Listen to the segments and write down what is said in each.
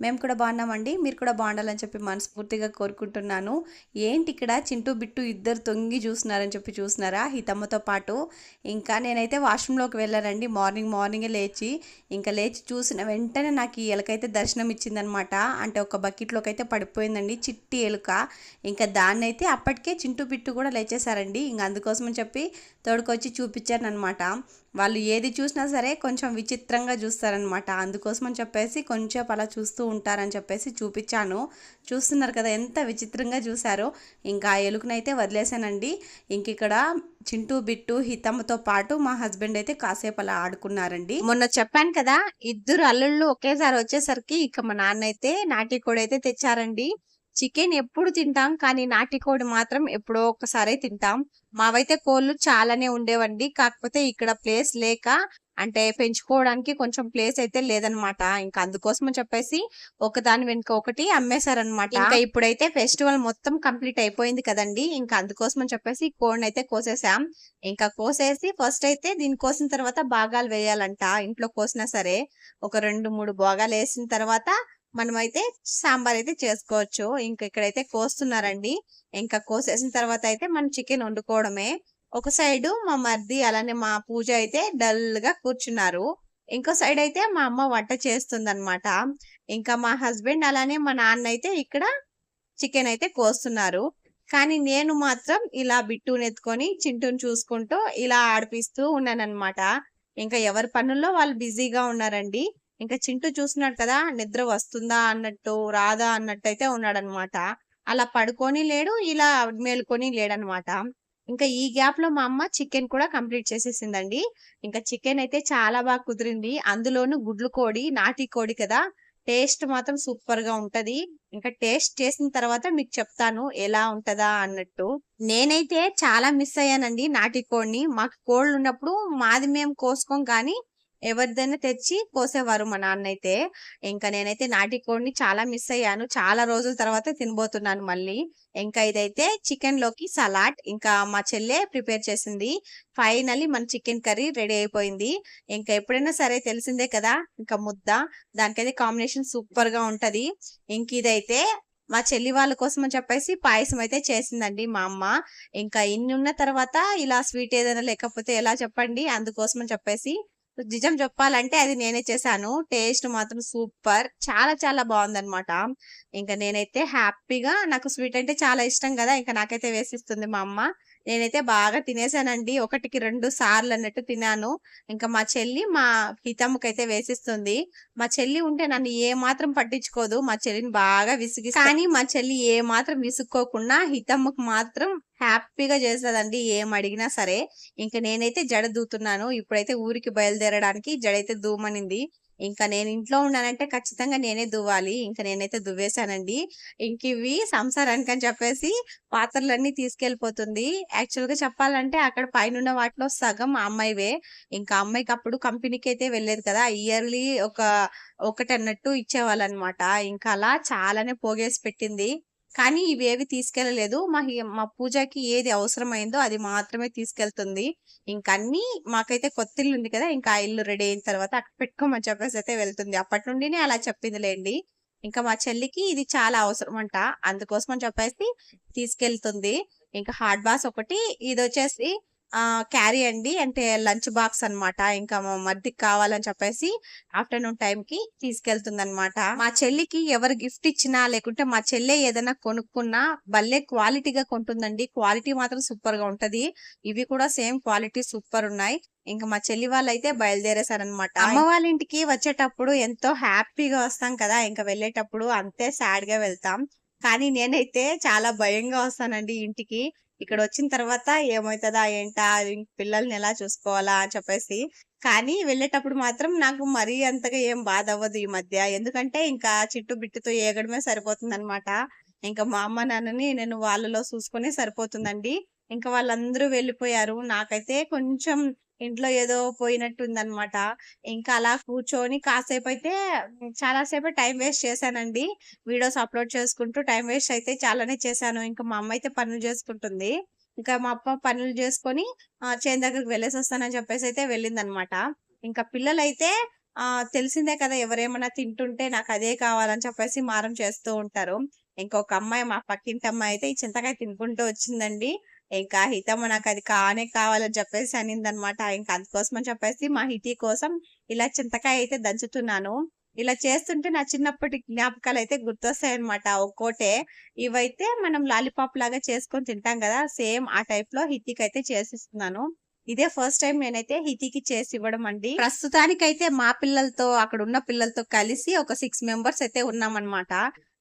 మేము కూడా బాగున్నామండి. మీరు కూడా బాగుండాలని చెప్పి మనస్ఫూర్తిగా కోరుకుంటున్నాను. ఏంటి ఇక్కడ చింటూ బిట్టు ఇద్దరు తొంగి చూస్తున్నారని చెప్పి చూస్తున్నారా? హితమ్మతో పాటు ఇంకా నేనైతే వాష్రూమ్లోకి వెళ్ళానండి. మార్నింగ్ మార్నింగే లేచి ఇంకా లేచి చూసిన వెంటనే నాకు ఈ ఎలుకైతే దర్శనం ఇచ్చిందనమాట. అంటే ఒక బకెట్లోకి అయితే పడిపోయిందండి. చిట్టి ఎలుక. ఇంకా దాన్ని అయితే అప్పటికే చింటూ బిట్టు కూడా లేచేశారండి. ఇంకా అందుకోసమని చెప్పి తోడుకొచ్చి చూపించారనమాట వాళ్ళు ఏది చూసినా సరే కొంచెం విచిత్రంగా చూస్తారనమాట అందుకోసమని చెప్పేసి కొంచెం అలా చూస్తూ ఉంటారని చెప్పేసి చూపించాను. చూస్తున్నారు కదా ఎంత విచిత్రంగా చూశారో. ఇంకా ఆ ఎలుకనైతే వదిలేశానండి. ఇంక ఇక్కడ చింటూ బిట్టు హితమ్మతో పాటు మా హస్బెండ్ అయితే కాసేపు అలా ఆడుకున్నారండి. మొన్న చెప్పాను కదా ఇద్దరు అల్లుళ్ళు ఒకేసారి వచ్చేసరికి ఇక మా నాన్న అయితే నాటి కోడి అయితే తెచ్చారండి. చికెన్ ఎప్పుడు తింటాం కానీ నాటికోడి మాత్రం ఎప్పుడో ఒకసారి తింటాం. మావైతే కోళ్ళు చాలానే ఉండేవండి. కాకపోతే ఇక్కడ ప్లేస్ లేక అంటే పెంచుకోవడానికి కొంచెం ప్లేస్ అయితే లేదనమాట. ఇంకా అందుకోసం అని చెప్పేసి ఒకదాని వెనుక ఒకటి అమ్మేశారనమాట. ఇంకా ఇప్పుడైతే ఫెస్టివల్ మొత్తం కంప్లీట్ అయిపోయింది కదండి. ఇంకా అందుకోసం అని చెప్పేసి కోడిని అయితే కోసేసాం. ఇంకా కోసేసి ఫస్ట్ అయితే దీని కోసిన తర్వాత భాగాలు వేయాలంట. ఇంట్లో కోసినా సరే ఒక రెండు మూడు భాగాలు వేసిన తర్వాత మనమైతే సాంబార్ అయితే చేసుకోవచ్చు. ఇంకా ఇక్కడైతే కోస్తున్నారండి. ఇంకా కోసేసిన తర్వాత అయితే మనం చికెన్ వండుకోవడమే. ఒక సైడ్ మా మర్ది అలానే మా పూజ అయితే డల్గా కూర్చున్నారు. ఇంకో సైడ్ అయితే మా అమ్మ వంట చేస్తుందన్నమాట. ఇంకా మా హస్బెండ్ అలానే మా నాన్న అయితే ఇక్కడ చికెన్ అయితే కోస్తున్నారు. కానీ నేను మాత్రం ఇలా బిట్టుని ఎత్తుకొని చింటూని చూసుకుంటూ ఇలా ఆడిపిస్తూ ఉన్నానన్నమాట. ఇంకా ఎవరి పనుల్లో వాళ్ళు బిజీగా ఉన్నారండి. ఇంకా చింటూ చూస్తున్నాడు కదా నిద్ర వస్తుందా అన్నట్టు రాదా అన్నట్టు అయితే ఉన్నాడనమాట. అలా పడుకొని లేడు ఇలా మేలుకొని లేడనమాట. ఇంకా ఈ గ్యాప్లో మా అమ్మ చికెన్ కూడా కంప్లీట్ చేసేసిందండి. ఇంకా చికెన్ అయితే చాలా బాగా కుదిరింది. అందులోను గుడ్లు కోడి నాటి కోడి కదా టేస్ట్ మాత్రం సూపర్గా ఉంటది. ఇంకా టేస్ట్ చేసిన తర్వాత మీకు చెప్తాను ఎలా ఉంటదా అన్నట్టు. నేనైతే చాలా మిస్ అయ్యానండి నాటి కోడిని. మాకు కోళ్ళు ఉన్నప్పుడు మాది మేము కోసుకోం కానీ ఎవరిదైనా తెచ్చి కోసేవారు మా నాన్న అయితే ఇంకా నేనైతే నాటి కోడిని చాలా మిస్ అయ్యాను. చాలా రోజుల తర్వాత తినబోతున్నాను మళ్ళీ. ఇంకా ఇదైతే చికెన్లోకి సలాడ్. ఇంకా మా చెల్లె ప్రిపేర్ చేసింది. ఫైనల్లీ మన చికెన్ కర్రీ రెడీ అయిపోయింది. ఇంకా ఎప్పుడైనా సరే తెలిసిందే కదా ఇంకా ముద్ద. దానికైతే కాంబినేషన్ సూపర్గా ఉంటది. ఇంక ఇదైతే మా చెల్లి వాళ్ళ కోసం అని చెప్పేసి పాయసం అయితే చేసిందండి మా అమ్మ. ఇంకా ఇన్ని ఉన్న తర్వాత ఇలా స్వీట్ ఏదైనా లేకపోతే ఎలా చెప్పండి అందుకోసం అని చెప్పేసి నిజం చెప్పాలంటే అది నేనే చేశాను. టేస్ట్ మాత్రం సూపర్. చాలా చాలా బాగుందనమాట ఇంకా నేనైతే హ్యాపీగా నాకు స్వీట్ అంటే చాలా ఇష్టం కదా ఇంకా నాకైతే వేసిస్తుంది మా అమ్మ. నేనైతే బాగా తినేసానండి. ఒకటికి రెండు సార్లు అన్నట్టు తినాను ఇంకా మా చెల్లి మా హితమ్మకైతే వేసిస్తుంది. మా చెల్లి ఉంటే నన్ను ఏ మాత్రం పట్టించుకోదు. మా చెల్లిని బాగా విసిగి కానీ మా చెల్లి ఏ మాత్రం విసుక్కోకుండా హితమ్మకు మాత్రం హ్యాపీగా చేస్తుందండి. ఏం అడిగినా సరే. ఇంకా నేనైతే జడ దూతున్నాను. ఇప్పుడైతే ఊరికి బయలుదేరడానికి జడైతే దూమనింది. ఇంకా నేను ఇంట్లో ఉన్నానంటే ఖచ్చితంగా నేనే దువ్వాలి. ఇంకా నేనైతే దువ్వేశానండి. ఇంక ఇవి సంసారానికి అని చెప్పేసి పాత్రలన్నీ తీసుకెళ్ళిపోతుంది యాక్చువల్గా చెప్పాలంటే అక్కడ పైన వాటిలో సగం ఆ అమ్మాయివే. ఇంకా అమ్మాయికి అప్పుడు కంపెనీకి అయితే వెళ్ళేది కదా. ఇయర్లీ ఒక ఒకటి అన్నట్టు ఇచ్చేవాళ్ళు అనమాట ఇంకా అలా చాలానే పోగేసి పెట్టింది. కానీ ఇవేవి తీసుకెళ్ళలేదు మా మా పూజకి ఏది అవసరమైందో అది మాత్రమే తీసుకెళ్తుంది. ఇంకన్నీ మాకైతే కొత్త ఇల్లు ఉంది కదా ఇంకా ఆ ఇల్లు రెడీ అయిన తర్వాత అక్కడ పెట్టుకోమని చెప్పేసి అయితే వెళ్తుంది. అప్పటి నుండినే అలా చెప్పిందిలేండి. ఇంకా మా చెల్లికి ఇది చాలా అవసరం అంట అందుకోసం అని చెప్పేసి తీసుకెళ్తుంది. ఇంకా హార్డ్ బాస్ ఒకటి ఇది వచ్చేసి క్యారీ అండి. అంటే లంచ్ బాక్స్ అన్నమాట. ఇంకా మా మధ్యకి కావాలని చెప్పేసి ఆఫ్టర్నూన్ టైం కి తీసుకెళ్తుంది అనమాట మా చెల్లికి ఎవరు గిఫ్ట్ ఇచ్చినా లేకుంటే మా చెల్లె ఏదైనా కొనుక్కున్నా భలే క్వాలిటీగా కొంటుందండి. క్వాలిటీ మాత్రం సూపర్గా ఉంటది. ఇవి కూడా సేమ్ క్వాలిటీ సూపర్ ఉన్నాయి. ఇంకా మా చెల్లి వాళ్ళు అయితే బయలుదేరేశారనమాట అమ్మ వాళ్ళ ఇంటికి వచ్చేటప్పుడు ఎంతో హ్యాపీగా వస్తాం కదా. ఇంకా వెళ్ళేటప్పుడు అంతే సాడ్గా వెళ్తాం. కానీ నేనైతే చాలా భయంగా వస్తానండి ఇంటికి. ఇక్కడ వచ్చిన తర్వాత ఏమవుతుందా ఏంటా పిల్లల్ని ఎలా చూసుకోవాలా అని చెప్పేసి. కానీ వెళ్ళేటప్పుడు మాత్రం నాకు మరీ అంతగా ఏం బాధ అవ్వదు ఈ మధ్య. ఎందుకంటే ఇంకా చిట్టు బిట్టుతో ఏగడమే సరిపోతుంది అనమాట ఇంకా మా అమ్మ నాన్నని నేను వాళ్ళలో చూసుకునే సరిపోతుందండి. ఇంకా వాళ్ళందరూ వెళ్ళిపోయారు. నాకైతే కొంచెం ఇంట్లో ఏదో పోయినట్టు ఉందన్నమాట ఇంకా అలా కూర్చొని కాసేపు అయితే చాలాసేపు టైం వేస్ట్ చేశానండి. వీడియోస్ అప్లోడ్ చేసుకుంటూ టైం వేస్ట్ అయితే చాలానే చేశాను. ఇంకా మా అమ్మ అయితే పనులు చేసుకుంటుంది. ఇంకా మా అప్ప పనులు చేసుకొని చేను దగ్గరికి వెళ్ళేసి వస్తానని చెప్పేసి అయితే వెళ్ళిందనమాట ఇంకా పిల్లలైతే ఆ తెలిసిందే కదా ఎవరేమన్నా తింటుంటే నాకు అదే కావాలని చెప్పేసి మారం చేస్తూ ఉంటారు. ఇంకొక అమ్మాయి మా పక్కింటి అమ్మాయి అయితే ఈ చింతకాయ తినుకుంటూ వచ్చిందండి. ఇంకా హితమ్మ నాకు అది కానే కావాలని చెప్పేసి అనిందనమాట. ఇంకా అందుకోసం అని చెప్పేసి మా హితి కోసం ఇలా చింతకాయ అయితే దంచుతున్నాను. ఇలా చేస్తుంటే నా చిన్నప్పటి జ్ఞాపకాలు అయితే గుర్తొస్తాయి అనమాట ఒక్కోటే ఇవైతే మనం లాలీపాప్ లాగా చేసుకొని తింటాం కదా సేమ్ ఆ టైప్లో హితికి అయితే చేసిస్తున్నాను. ఇదే ఫస్ట్ టైం నేనైతే హితికి చేసి ఇవ్వడం అండి. ప్రస్తుతానికైతే మా పిల్లలతో అక్కడ ఉన్న పిల్లలతో కలిసి ఒక సిక్స్ మెంబర్స్ అయితే ఉన్నామన్నమాట.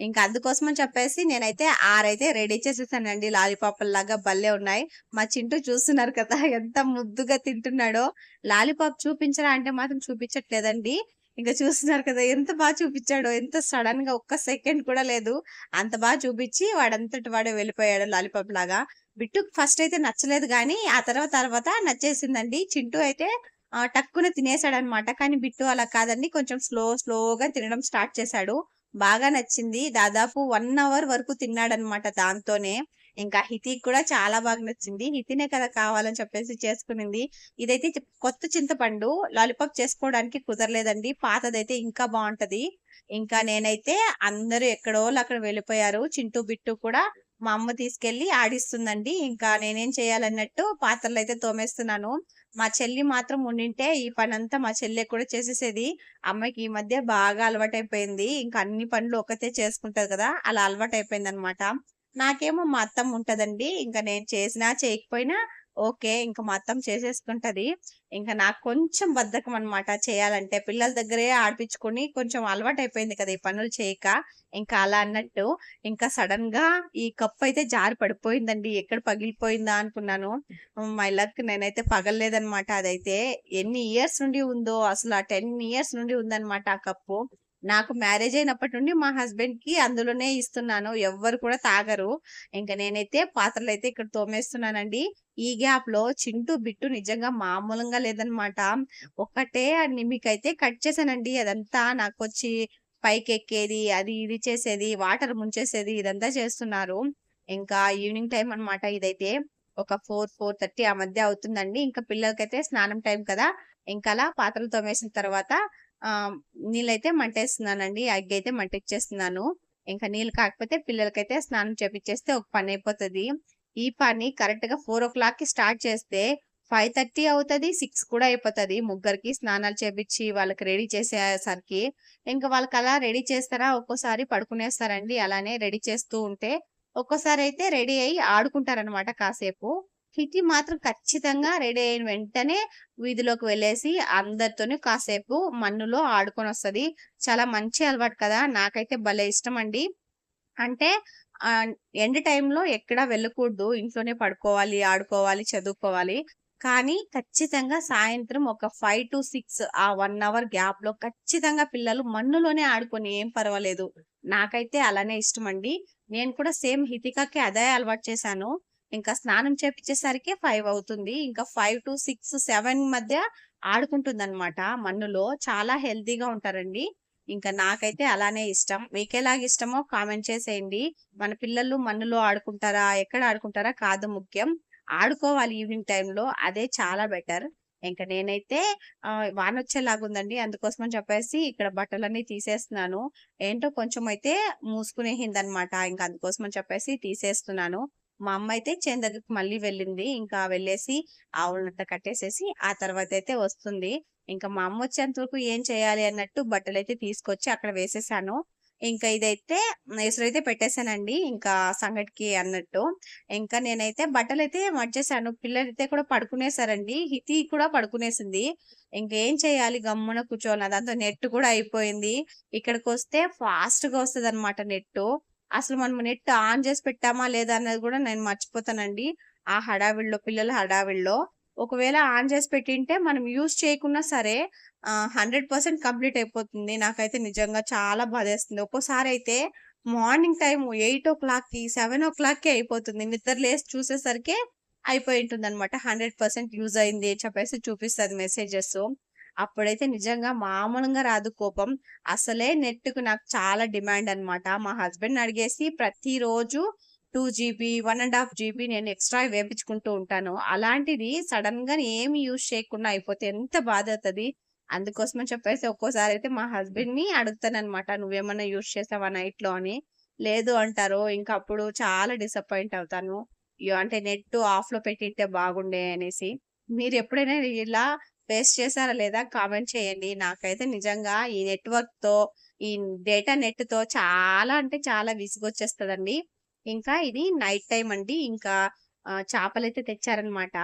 ఇంకా అందుకోసం అని చెప్పేసి నేనైతే ఆరైతే రెడీ చేసేసానండి. లాలీపాప్ లాగా భలే ఉన్నాయి. మా చింటూ చూస్తున్నారు కదా ఎంత ముద్దుగా తింటున్నాడో. లాలీపాప్ చూపించరా అంటే మాత్రం చూపించట్లేదండి. ఇంకా చూస్తున్నారు కదా ఎంత బాగా చూపించాడో. ఎంత సడన్గా ఒక్క సెకండ్ కూడా లేదు. అంత బాగా చూపించి వాడంతటి వాడే వెళ్ళిపోయాడు లాలీపాప్ లాగా బిట్టుకు ఫస్ట్ అయితే నచ్చలేదు కానీ ఆ తర్వాత తర్వాత నచ్చేసిందండి. చింటూ అయితే టక్కున తినేసాడు అనమాట కానీ బిట్టు అలా కాదండి. కొంచెం స్లో స్లోగా తినడం స్టార్ట్ చేశాడు. బాగా నచ్చింది. దాదాపు వన్ అవర్ వరకు తిన్నాడనమాట దాంతోనే. ఇంకా హితికి కూడా చాలా బాగా నచ్చింది. హితినే కదా కావాలని చెప్పేసి చేసుకునింది. ఇదైతే కొత్త చింతపండు. లాలీపాప్ చేసుకోవడానికి కుదరలేదండి. పాతదైతే ఇంకా బాగుంటది. ఇంకా నేనైతే అందరూ ఎక్కడో అక్కడ వెళ్ళిపోయారు. చింటూ బిట్టు కూడా మా అమ్మ తీసుకెళ్ళి ఆడిస్తుందండి. ఇంకా నేనేం చేయాలన్నట్టు పాత్రలు అయితే తోమేస్తున్నాను. మా చెల్లి మాత్రం ఉండింటే ఈ పని అంతా మా చెల్లె కూడా చేసేసేది. అమ్మాయికి ఈ మధ్య బాగా అలవాటైపోయింది. ఇంకా అన్ని పనులు ఒకతే చేసుకుంటది కదా అలా అలవాటైపోయింది అనమాట నాకేమో మా అత్తమ్మ ఉంటదండి. ఇంకా నేను చేసినా చేయకపోయినా ఓకే. ఇంకా మా అత్తం చేసేసుకుంటది. ఇంకా నాకు కొంచెం బద్ధకం అన్నమాట చేయాలంటే. పిల్లల దగ్గరే ఆడిపించుకొని కొంచెం అలవాటు అయిపోయింది కదా ఈ పనులు చేయక. ఇంకా అలా అన్నట్టు ఇంకా సడన్గా ఈ కప్పు అయితే జారి పడిపోయిందండి. ఎక్కడ పగిలిపోయిందా అనుకున్నాను. మై లక్ నేనైతే పగలలేదనమాట అదైతే. ఎన్ని ఇయర్స్ నుండి ఉందో అసలు ఆ టెన్ ఇయర్స్ నుండి ఉందన్నమాట ఆ కప్పు. నాకు మ్యారేజ్ అయినప్పటి నుండి మా హస్బెండ్కి అందులోనే ఇస్తున్నాను. ఎవ్వరు కూడా తాగరు. ఇంకా నేనైతే పాత్రలు అయితే ఇక్కడ తోమేస్తున్నానండి. ఈ గ్యాప్లో చింటూ బిట్టు నిజంగా మామూలుగా లేదనమాట ఒక్కటే మీకైతే కట్ చేశానండి. అదంతా నాకు వచ్చి పైకి ఎక్కేది అది ఇది చేసేది వాటర్ ముంచేసేది ఇదంతా చేస్తున్నారు. ఇంకా ఈవినింగ్ టైం అన్నమాట ఇదైతే. ఒక ఫోర్ ఫోర్ థర్టీ ఆ మధ్య అవుతుందండి. ఇంకా పిల్లలకైతే స్నానం టైం కదా. ఇంకా అలా పాత్రలు తోమేసిన తర్వాత నీళ్ళైతే మంటేస్తున్నానండి. అగ్గి అయితే మంటిచ్చేస్తున్నాను. ఇంకా నీళ్ళు కాకపోతే పిల్లలకైతే స్నానం చేపించేస్తే ఒక పని అయిపోతుంది. ఈ పని కరెక్ట్గా ఫోర్ ఓ క్లాక్కి స్టార్ట్ చేస్తే ఫైవ్ థర్టీ అవుతుంది సిక్స్ కూడా అయిపోతుంది. ముగ్గురికి స్నానాలు చేపించి వాళ్ళకి రెడీ చేసేసరికి ఇంకా వాళ్ళకి అలా రెడీ చేస్తారా? ఒక్కోసారి పడుకునేస్తారండి. అలానే రెడీ చేస్తూ ఉంటే ఒక్కోసారి అయితే రెడీ అయ్యి ఆడుకుంటారనమాట కాసేపు. హితి మాత్రం ఖచ్చితంగా రెడీ అయిన వెంటనే వీధిలోకి వెళ్ళేసి అందరితోనే కాసేపు మన్నులో ఆడుకొని వస్తది. చాలా మంచి అలవాటు కదా నాకైతే భలే ఇష్టం అండి అంటే ఎండ్ టైంలో ఎక్కడా వెళ్ళకూడదు ఇంట్లోనే పడుకోవాలి ఆడుకోవాలి చదువుకోవాలి. కానీ ఖచ్చితంగా సాయంత్రం ఒక ఫైవ్ టు సిక్స్ ఆ వన్ అవర్ గ్యాప్లో ఖచ్చితంగా పిల్లలు మన్నులోనే ఆడుకొని ఏం పర్వాలేదు. నాకైతే అలానే ఇష్టం అండి నేను కూడా సేమ్ హితికాకి అదే అలవాటు చేశాను. ఇంకా స్నానం చేపించేసరికి ఫైవ్ అవుతుంది. ఇంకా ఫైవ్ టు సిక్స్ సెవెన్ మధ్య ఆడుకుంటుంది అనమాట మన్నులో. చాలా హెల్తీగా ఉంటారండి. ఇంకా నాకైతే అలానే ఇష్టం. మీకేలాగ ఇష్టమో కామెంట్ చేసేయండి. మన పిల్లలు మన్నులో ఆడుకుంటారా ఎక్కడ ఆడుకుంటారా కాదు ముఖ్యం. ఆడుకోవాలి ఈవినింగ్ టైంలో అదే చాలా బెటర్. ఇంకా నేనైతే వాన వచ్చేలాగా ఉందండి అందుకోసం అని చెప్పేసి ఇక్కడ బట్టలన్నీ తీసేస్తున్నాను. ఏంటో కొంచెం అయితే మూసుకునేసింది అనమాట ఇంకా అందుకోసం అని చెప్పేసి తీసేస్తున్నాను. మా అమ్మ అయితే చేను దగ్గరికి మళ్ళీ వెళ్ళింది. ఇంకా వెళ్ళేసి ఆవులంతా కట్టేసేసి ఆ తర్వాత అయితే వస్తుంది. ఇంకా మా అమ్మ వచ్చేంత వరకు ఏం చేయాలి అన్నట్టు బట్టలు అయితే తీసుకొచ్చి అక్కడ వేసేసాను. ఇంకా ఇదైతే ఎసురైతే పెట్టేశానండి ఇంకా సంగటికి అన్నట్టు. ఇంకా నేనైతే బట్టలు అయితే మర్చేసాను పిల్లలైతే కూడా పడుకునేసారండి. హితి కూడా పడుకునేసింది. ఇంకేం చేయాలి? గమ్మున కూర్చోవాలి. దాంతో నెట్ కూడా అయిపోయింది. ఇక్కడికి వస్తే ఫాస్ట్గా వస్తుంది అనమాట నెట్టు. అసలు మనం నెట్ ఆన్ చేసి పెట్టామా లేదా అన్నది కూడా నేను మర్చిపోతానండి. ఆ హడావిడిలో పిల్లల హడావిడిలో. ఒకవేళ ఆన్ చేసి పెట్టింటే మనం యూజ్ చేయకున్నా సరే హండ్రెడ్ పర్సెంట్ కంప్లీట్ అయిపోతుంది. నాకైతే నిజంగా చాలా బాధేస్తుంది. ఒక్కోసారి అయితే మార్నింగ్ టైం ఎయిట్ ఓ క్లాక్కి సెవెన్ ఓ క్లాక్కి అయిపోతుంది. నిద్ర లేసి చూసేసరికి అయిపోయి ఉంటుంది అనమాట హండ్రెడ్ పర్సెంట్ యూజ్ అయింది చెప్పేసి చూపిస్తుంది మెసేజెస్. అప్పుడైతే నిజంగా మామూలుగా రాదు కోపం. అసలే నెట్కు నాకు చాలా డిమాండ్ అన్నమాట. మా హస్బెండ్ అడిగేసి ప్రతిరోజు two GB one and half GB నేను ఎక్స్ట్రా వేపించుకుంటూ ఉంటాను. అలాంటిది సడన్గా ఏమి యూజ్ చేయకుండా అయిపోతే ఎంత బాధ అవుతుంది? అందుకోసమని చెప్పేసి ఒక్కోసారి అయితే మా హస్బెండ్ని అడుగుతాను అనమాట నువ్వేమన్నా యూజ్ చేసావా నైట్లో అని. లేదు అంటారు. ఇంకా అప్పుడు చాలా డిసప్పాయింట్ అవుతాను. అంటే నెట్ ఆఫ్లో పెట్టింటే బాగుండే అనేసి. మీరు ఎప్పుడైనా ఇలా ఫేస్ చేశారా లేదా కామెంట్ చేయండి. నాకైతే నిజంగా ఈ నెట్వర్క్తో ఈ డేటా నెట్తో చాలా అంటే చాలా విసుగొచ్చేస్తదండి. ఇంకా ఇది నైట్ టైం అండి. ఇంకా చేపలు అయితే తెచ్చారనమాట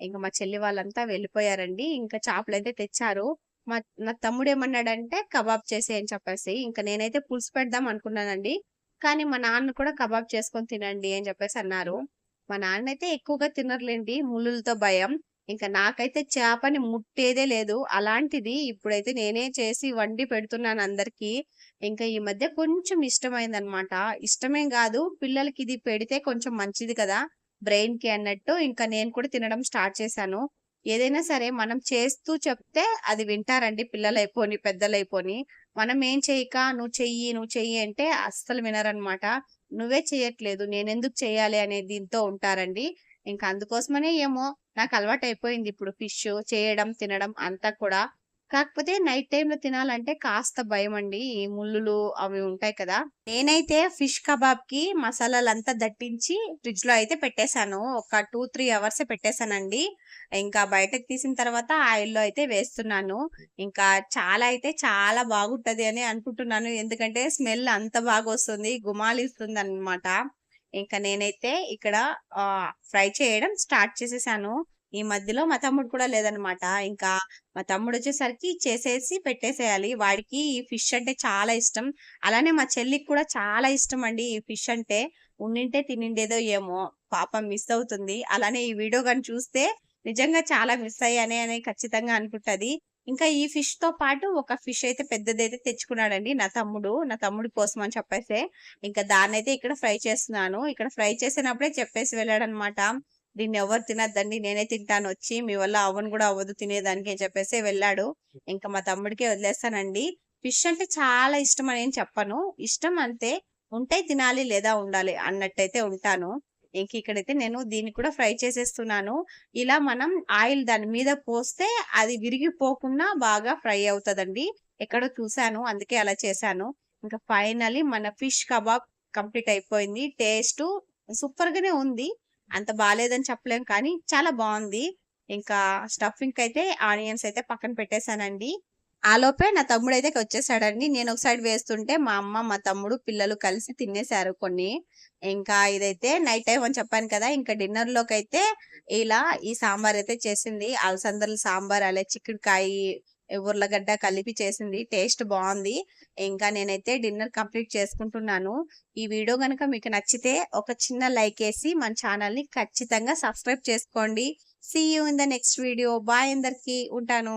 ఇంకా మా చెల్లి వాళ్ళంతా వెళ్ళిపోయారండి. ఇంకా చేపలు అయితే తెచ్చారు. మా నా తమ్ముడు ఏమన్నాడంటే కబాబ్ చేసే అని చెప్పేసి. ఇంకా నేనైతే పులుసు పెడదాం అనుకున్నానండి. కానీ మా నాన్న కూడా కబాబ్ చేసుకొని తినండి అని చెప్పేసి అన్నారు. మా నాన్న అయితే ఎక్కువగా తినర్లేండి. ముళ్ళులతో భయం. ఇంకా నాకైతే చేపని ముట్టేదే లేదు. అలాంటిది ఇప్పుడైతే నేనే చేసి వండి పెడుతున్నాను అందరికీ. ఇంకా ఈ మధ్య కొంచెం ఇష్టమైంది అనమాట ఇష్టమేం కాదు పిల్లలకి ఇది పెడితే కొంచెం మంచిది కదా బ్రెయిన్కి అన్నట్టు. ఇంకా నేను కూడా తినడం స్టార్ట్ చేశాను. ఏదైనా సరే మనం చేస్తూ చెప్తే అది వింటారండి పిల్లలు అయిపోని పెద్దలు మనం ఏం చేయక నువ్వు చెయ్యి నువ్వు చెయ్యి అంటే అస్సలు వినరనమాట. నువ్వే చేయట్లేదు నేను ఎందుకు చేయాలి అనే దీంతో ఉంటారండి. ఇంకా అందుకోసమనే ఏమో నాకు అలవాటు అయిపోయింది ఇప్పుడు ఫిష్ చేయడం తినడం అంతా కూడా. కాకపోతే నైట్ టైంలో తినాలంటే కాస్త భయం అండి ఈ ముళ్ళులు అవి ఉంటాయి కదా. నేనైతే ఫిష్ కబాబ్కి మసాలాలంతా దట్టించి ఫ్రిడ్జ్లో అయితే పెట్టేశాను. ఒక టూ త్రీ అవర్స్ పెట్టేశానండి. ఇంకా బయటకు తీసిన తర్వాత ఆయిల్లో అయితే వేస్తున్నాను. ఇంకా చాలా అయితే చాలా బాగుంటది అని అనుకుంటున్నాను. ఎందుకంటే స్మెల్ అంత బాగా వస్తుంది గుమాలిస్తుంది అనమాట ఇంకా నేనైతే ఇక్కడ ఫ్రై చేయడం స్టార్ట్ చేసేసాను. ఈ మధ్యలో మా తమ్ముడు కూడా లేదనమాట. ఇంకా మా తమ్ముడు వచ్చేసరికి చేసేసి పెట్టేసేయాలి. వాడికి ఈ ఫిష్ అంటే చాలా ఇష్టం. అలానే మా చెల్లికి కూడా చాలా ఇష్టం అండి ఈ ఫిష్ అంటే. ఉండింటే తినిండేదో ఏమో పాపం మిస్ అవుతుంది. అలానే ఈ వీడియో కానీ చూస్తే నిజంగా చాలా మిస్ అయ్యానే అని ఖచ్చితంగా అనుకుంటది. ఇంకా ఈ ఫిష్తో పాటు ఒక ఫిష్ అయితే పెద్దదైతే తెచ్చుకున్నాడండి. నా తమ్ముడు నా తమ్ముడి కోసం అని చెప్పేసి. ఇంకా దాన్ని అయితే ఇక్కడ ఫ్రై చేస్తున్నాను. ఇక్కడ ఫ్రై చేసినప్పుడే చెప్పేసి వెళ్ళాడనమాట. దీన్ని ఎవరు తినద్దండి? నేనే తింటాను. వచ్చి మీ వల్ల అవన్ కూడా అవ్వదు తినేదానికి అని చెప్పేసి వెళ్ళాడు. ఇంకా మా తమ్ముడికే వదిలేస్తానండి. ఫిష్ అంటే చాలా ఇష్టం అని చెప్పను. ఇష్టం అంతే ఉంటే తినాలి లేదా ఉండాలి అన్నట్టయితే ఉంటాను. ఇంక ఇక్కడైతే నేను దీన్ని కూడా ఫ్రై చేసేస్తున్నాను. ఇలా మనం ఆయిల్ దాని మీద పోస్తే అది విరిగిపోకుండా బాగా ఫ్రై అవుతుందండి. ఎక్కడో చూసాను అందుకే అలా చేశాను. ఇంకా ఫైనలీ మన ఫిష్ కబాబ్ కంప్లీట్ అయిపోయింది. టేస్ట్ సూపర్ గానే ఉంది. అంత బాగాలేదని చెప్పలేం కానీ చాలా బాగుంది. ఇంకా స్టఫింగ్ అయితే ఆనియన్స్ అయితే పక్కన పెట్టేశానండి. ఆలోపే నా తమ్ముడు అయితే వచ్చేసాడండి నేను ఒక సైడ్ వేస్తుంటే మా అమ్మ మా తమ్ముడు పిల్లలు కలిసి తినేశారు కొన్ని. ఇంకా ఇదైతే నైట్ టైం అని చెప్పాను కదా ఇంకా డిన్నర్లోకి అయితే ఇలా ఈ సాంబార్ అయితే చేసింది. అలసందల సాంబార్ అలా చిక్కుడుకాయ ఉర్లగడ్డ కలిపి చేసింది. టేస్ట్ బాగుంది. ఇంకా నేనైతే డిన్నర్ కంప్లీట్ చేసుకుంటున్నాను. ఈ వీడియో కనుక మీకు నచ్చితే ఒక చిన్న లైక్ వేసి మన ఛానల్ని ఖచ్చితంగా సబ్స్క్రైబ్ చేసుకోండి. See you in the next video bye అందరికీ. ఉంటాను.